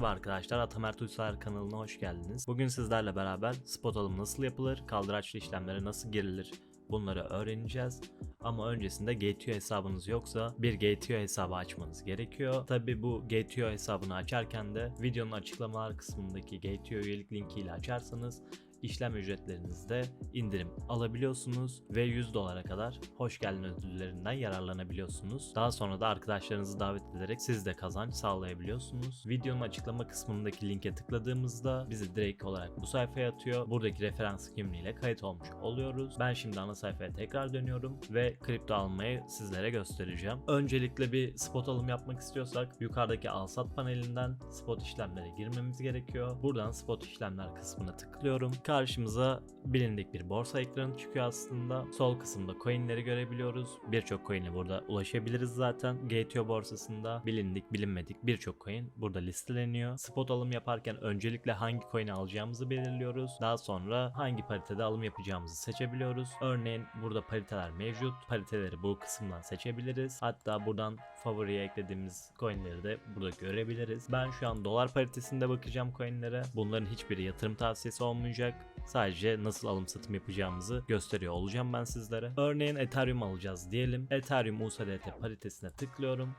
Merhaba arkadaşlar, Atamer Uysal kanalına hoş geldiniz. Bugün sizlerle beraber spot alım nasıl yapılır, kaldıraçlı işlemlere nasıl girilir bunları öğreneceğiz. Ama öncesinde Gateo hesabınız yoksa bir Gateo hesabı açmanız gerekiyor. Tabi bu Gateo hesabını açarken de videonun açıklamalar kısmındaki Gateo üyelik linkiyle açarsanız işlem ücretlerinizde indirim alabiliyorsunuz ve 100 dolara kadar hoş geldin ödüllerinden yararlanabiliyorsunuz. Daha sonra da arkadaşlarınızı davet ederek siz de kazanç sağlayabiliyorsunuz. Videonun açıklama kısmındaki linke tıkladığımızda bizi direkt olarak bu sayfaya atıyor. Buradaki referans kimliğiyle kayıt olmuş oluyoruz. Ben şimdi ana sayfaya tekrar dönüyorum ve kripto almayı sizlere göstereceğim. Öncelikle bir spot alım yapmak istiyorsak yukarıdaki al sat panelinden spot işlemlere girmemiz gerekiyor. Buradan spot işlemler kısmına tıklıyorum karşımıza bilindik bir borsa ekranı çıkıyor aslında. Sol kısımda coinleri görebiliyoruz. Birçok coin'e burada ulaşabiliriz zaten. GTO borsasında bilindik bilinmedik birçok coin burada listeleniyor. Spot alım yaparken öncelikle hangi coin'i alacağımızı belirliyoruz. Daha sonra hangi paritede alım yapacağımızı seçebiliyoruz. Örneğin burada pariteler mevcut. Pariteleri bu kısımdan seçebiliriz. Hatta buradan favoriye eklediğimiz coinleri de burada görebiliriz. Ben şu an dolar paritesinde bakacağım coinlere. Bunların hiçbiri yatırım tavsiyesi olmayacak. Sadece nasıl alım satım yapacağımızı gösteriyor olacağım ben sizlere. Örneğin Ethereum alacağız diyelim. Ethereum USDT paritesine tıklıyorum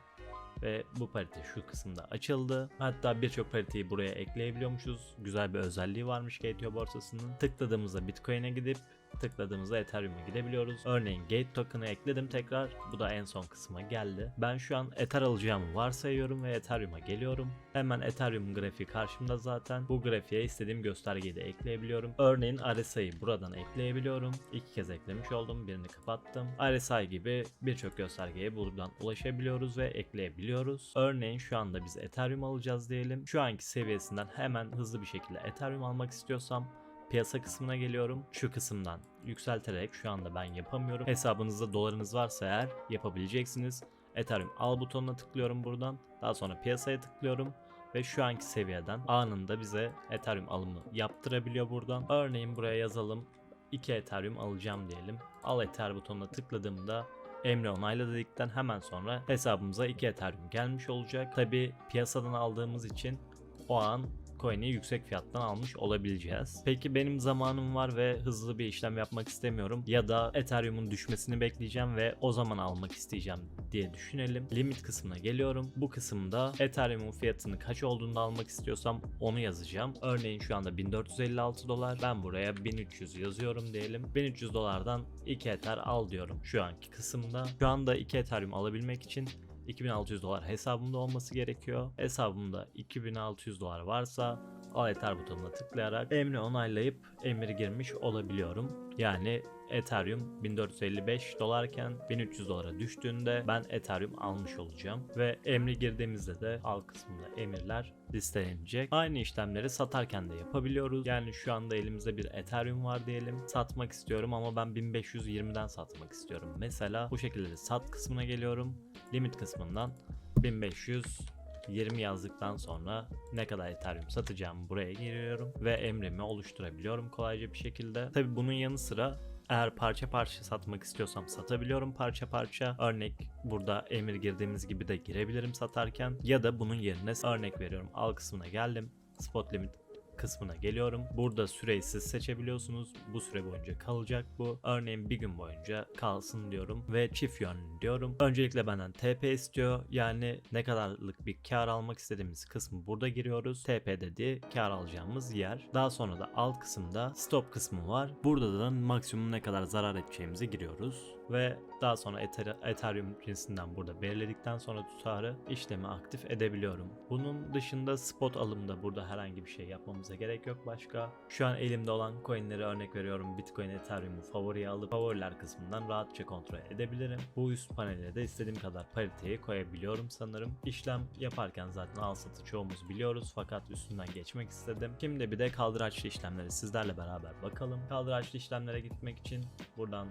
ve bu parite şu kısımda açıldı. Hatta birçok pariteyi buraya ekleyebiliyormuşuz. Güzel bir özelliği varmış GTO borsasının. Tıkladığımızda Bitcoin'e gidip tıkladığımızda Ethereum'a gidebiliyoruz. Örneğin Gate token'ı ekledim tekrar. Bu da en son kısma geldi. Ben şu an Ether alacağımı varsayıyorum ve Ethereum'a geliyorum. Hemen Ethereum grafiği karşımda zaten. Bu grafiğe istediğim göstergeyi de ekleyebiliyorum. Örneğin RSI'yi buradan ekleyebiliyorum. İki kez eklemiş oldum. Birini kapattım. RSI gibi birçok göstergeye buradan ulaşabiliyoruz ve ekleyebiliyoruz. Örneğin şu anda biz Ethereum alacağız diyelim. Şu anki seviyesinden hemen hızlı bir şekilde Ethereum almak istiyorsam piyasa kısmına geliyorum. Şu kısımdan yükselterek şu anda ben yapamıyorum. Hesabınızda dolarınız varsa eğer yapabileceksiniz. Ethereum al butonuna tıklıyorum buradan. Daha sonra piyasaya tıklıyorum ve şu anki seviyeden anında bize Ethereum alımı yaptırabiliyor buradan. Örneğin buraya yazalım 2 Ethereum alacağım diyelim. Al Ether butonuna tıkladığımda Emre onayla dedikten hemen sonra hesabımıza 2 Ethereum gelmiş olacak. Tabi piyasadan aldığımız için o an coin'i yüksek fiyattan almış olabileceğiz. Peki benim zamanım var ve hızlı bir işlem yapmak istemiyorum ya da Ethereum'un düşmesini bekleyeceğim ve o zaman almak isteyeceğim diye düşünelim. Limit kısmına geliyorum. Bu kısımda Ethereum'un fiyatını kaç olduğunu almak istiyorsam onu yazacağım. Örneğin şu anda 1456 dolar. Ben buraya 1300 yazıyorum diyelim. 1300 dolardan 2 Ether al diyorum şu anki kısımda. Şu anda 2 Ethereum alabilmek için 2600 dolar hesabımda olması gerekiyor. Hesabımda 2600 dolar varsa al Ether butonuna tıklayarak emri onaylayıp emri girmiş olabiliyorum. Yani Ethereum 1455 dolarken 1300 dolara düştüğünde ben Ethereum almış olacağım. Ve emri girdiğimizde de al kısmında emirler listelenecek. Aynı işlemleri satarken de yapabiliyoruz. Yani şu anda elimizde bir Ethereum var diyelim. Satmak istiyorum ama ben 1520'den satmak istiyorum. Mesela bu şekilde sat kısmına geliyorum. Limit kısmından 1500 20 yazdıktan sonra ne kadar Ethereum satacağımı buraya giriyorum ve emrimi oluşturabiliyorum kolayca bir şekilde. Tabi bunun yanı sıra eğer parça parça satmak istiyorsam satabiliyorum parça parça. Örnek burada emir girdiğimiz gibi de girebilirim satarken ya da bunun yerine örnek veriyorum al kısmına geldim. Spot limit kısmına geliyorum. Burada süreyi siz seçebiliyorsunuz. Bu süre boyunca kalacak bu. Örneğin bir gün boyunca kalsın diyorum ve çift yönlü diyorum. Öncelikle benden TP istiyor. Yani ne kadarlık bir kar almak istediğimiz kısmı burada giriyoruz. TP dediği kar alacağımız yer. Daha sonra da alt kısımda stop kısmı var. Burada da maksimum ne kadar zarar edeceğimizi giriyoruz ve daha sonra Ethereum cinsinden burada belirledikten sonra tutarı işlemi aktif edebiliyorum. Bunun dışında spot alımda burada herhangi bir şey yapmamıza gerek yok başka. Şu an elimde olan coinleri örnek veriyorum Bitcoin, Ethereum'u favoriye alıp favoriler kısmından rahatça kontrol edebilirim. Bu üst panele de istediğim kadar pariteyi koyabiliyorum sanırım. İşlem yaparken zaten al satı çoğumuz biliyoruz fakat üstünden geçmek istedim. Şimdi bir de kaldıraçlı işlemleri sizlerle beraber bakalım. Kaldıraçlı işlemlere gitmek için buradan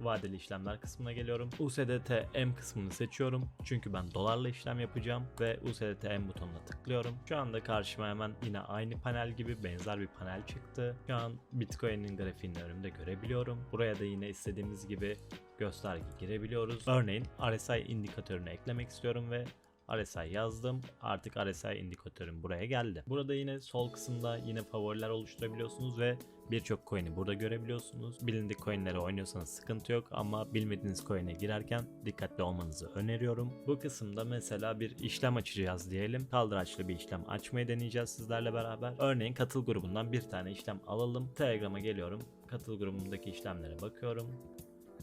vadeli işlemler kısmına geliyorum. USDT M kısmını seçiyorum. Çünkü ben dolarla işlem yapacağım ve USDT M butonuna tıklıyorum. Şu anda karşıma hemen yine aynı panel gibi benzer bir panel çıktı. Şu an Bitcoin'in grafiğini önümde görebiliyorum. Buraya da yine istediğimiz gibi gösterge girebiliyoruz. Örneğin RSI indikatörünü eklemek istiyorum ve RSI yazdım. Artık RSI indikatörüm buraya geldi. Burada yine sol kısımda yine favoriler oluşturabiliyorsunuz ve birçok coin'i burada görebiliyorsunuz. Bilindik coin'leri oynuyorsanız sıkıntı yok ama bilmediğiniz coin'e girerken dikkatli olmanızı öneriyorum. Bu kısımda mesela bir işlem açacağız diyelim. Kaldıraçlı bir işlem açmayı deneyeceğiz sizlerle beraber. Örneğin katıl grubundan bir tane işlem alalım. Telegram'a geliyorum. Katıl grubundaki işlemlere bakıyorum.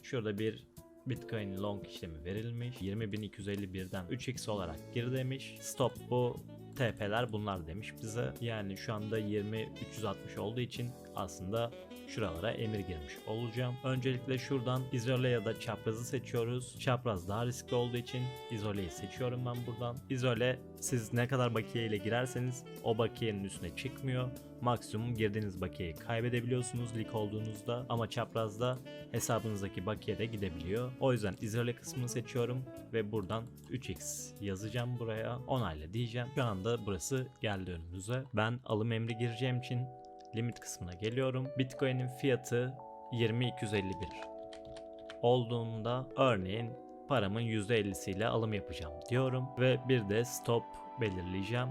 Şurada bir Bitcoin long işlemi verilmiş. 20.251'den 3x olarak gir demiş. Stop bu TP'ler bunlar demiş bize. Yani şu anda 20.360 olduğu için aslında şuralara emir girmiş olacağım. Öncelikle şuradan izole ya da çaprazı seçiyoruz. Çapraz daha riskli olduğu için izoleyi seçiyorum ben buradan. İzole siz ne kadar bakiye ile girerseniz o bakiyenin üstüne çıkmıyor. Maksimum girdiğiniz bakiyeyi kaybedebiliyorsunuz lig olduğunuzda ama çaprazda hesabınızdaki bakiye de gidebiliyor. O yüzden izole kısmını seçiyorum ve buradan 3x yazacağım buraya. Onayla diyeceğim. Şu anda burası geldi önümüze. Ben alım emri gireceğim için limit kısmına geliyorum. Bitcoin'in fiyatı 20.251 olduğunda örneğin paramın %50'siyle alım yapacağım diyorum ve bir de stop belirleyeceğim.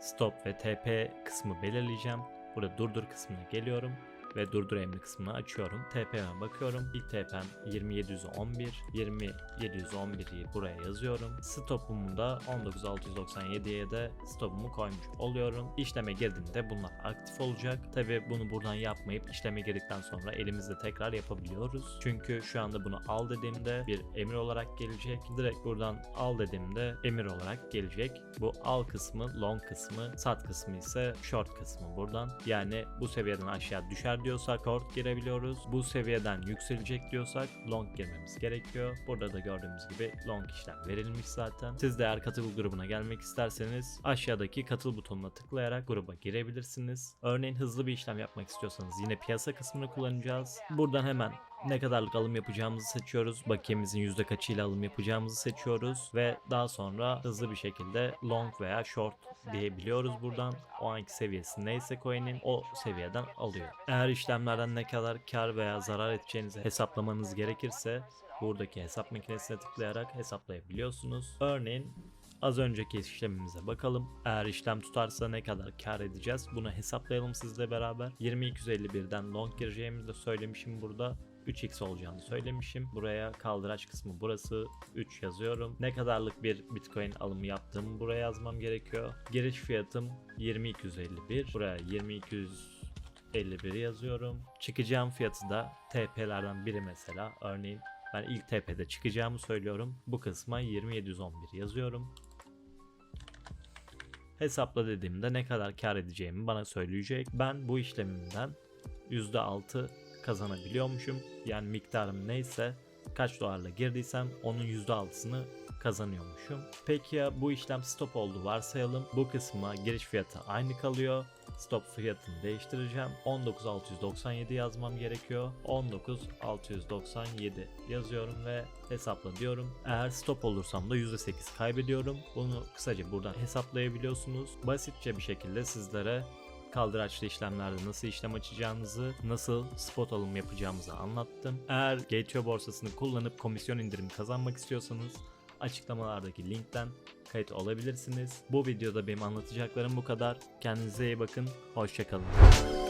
Stop ve TP kısmı belirleyeceğim. Burada durdur kısmına geliyorum ve durdur emri kısmını açıyorum. TP'me bakıyorum. İlk TP'm 20711. 20711'i buraya yazıyorum. Stopumu da 19697'ye de stopumu koymuş oluyorum. İşleme girdiğimde bunlar aktif olacak. Tabi bunu buradan yapmayıp işleme girdikten sonra elimizde tekrar yapabiliyoruz. Çünkü şu anda bunu al dediğimde bir emir olarak gelecek. Direkt buradan al dediğimde emir olarak gelecek. Bu al kısmı, long kısmı, sat kısmı ise short kısmı buradan. Yani bu seviyeden aşağı düşer diyorsak short girebiliyoruz. Bu seviyeden yükselecek diyorsak long girmemiz gerekiyor. Burada da gördüğümüz gibi long işlem verilmiş zaten. Siz de eğer katıl grubuna gelmek isterseniz aşağıdaki katıl butonuna tıklayarak gruba girebilirsiniz. Örneğin hızlı bir işlem yapmak istiyorsanız yine piyasa kısmını kullanacağız. Buradan hemen ne kadarlık alım yapacağımızı seçiyoruz. Bakiyemizin yüzde kaçıyla alım yapacağımızı seçiyoruz ve daha sonra hızlı bir şekilde long veya short diyebiliyoruz buradan. O anki seviyesi neyse coin'in o seviyeden alıyor. Eğer işlemlerden ne kadar kar veya zarar edeceğinizi hesaplamanız gerekirse buradaki hesap makinesine tıklayarak hesaplayabiliyorsunuz. Örneğin Az önceki işlemimize bakalım. Eğer işlem tutarsa ne kadar kar edeceğiz? Bunu hesaplayalım sizle beraber. 2251'den long gireceğimizi de söylemişim burada. 3x olacağını söylemişim. Buraya kaldıraç kısmı burası 3 yazıyorum. Ne kadarlık bir bitcoin alımı yaptığımı buraya yazmam gerekiyor. Giriş fiyatım 2251. Buraya 2251 yazıyorum. Çıkacağım fiyatı da TP'lerden biri mesela. Örneğin ben ilk TP'de çıkacağımı söylüyorum. Bu kısma 2711 yazıyorum. Hesapla dediğimde ne kadar kar edeceğimi bana söyleyecek. Ben bu işlemimden %6 kazanabiliyormuşum. Yani miktarım neyse kaç dolarla girdiysem onun %6'sını kazanıyormuşum. Peki ya bu işlem stop oldu varsayalım. Bu kısma giriş fiyatı aynı kalıyor. Stop fiyatını değiştireceğim. 19697 yazmam gerekiyor. 19697 yazıyorum ve hesapla diyorum. Eğer stop olursam da %8 kaybediyorum. Bunu kısaca buradan hesaplayabiliyorsunuz. Basitçe bir şekilde sizlere kaldıraçlı işlemlerde nasıl işlem açacağınızı, nasıl spot alım yapacağımızı anlattım. Eğer Gateway borsasını kullanıp komisyon indirimi kazanmak istiyorsanız açıklamalardaki linkten kayıt olabilirsiniz. Bu videoda benim anlatacaklarım bu kadar. Kendinize iyi bakın. Hoşçakalın.